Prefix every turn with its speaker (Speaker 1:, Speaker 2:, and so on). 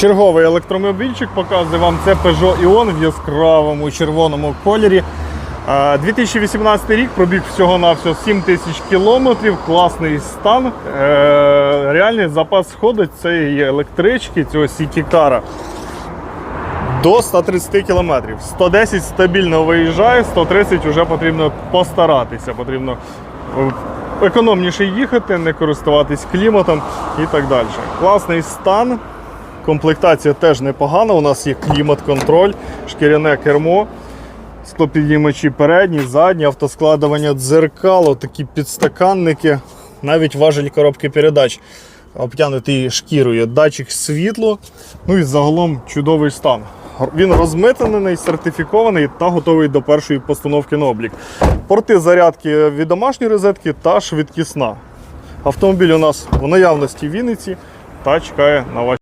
Speaker 1: Черговий електромобільчик показує вам це Peugeot Ion в яскравому червоному кольорі. Е, 2018 рік пробіг всього-навсього 7 тисяч кілометрів, класний стан. Е, Реальний запас ходу цієї електрички, цього сітікара до 130 кілометрів. 110 стабільно виїжджає, 130 вже потрібно постаратися. Потрібно е, економніше їхати, не користуватись кліматом і так далі. Класний стан. Комплектація теж непогана. У нас є клімат-контроль, шкіряне кермо, склопідіймачі передні, задні, автоскладування дзеркало, такі підстаканники, навіть важель коробки передач обтянутий шкірою, датчик світлу. Ну і загалом чудовий стан. Він розмитнений, сертифікований та готовий до першої постановки на облік. Порти зарядки від домашньої розетки та швидкісна. Автомобіль у нас в наявності в Вінниці та чекає на вас.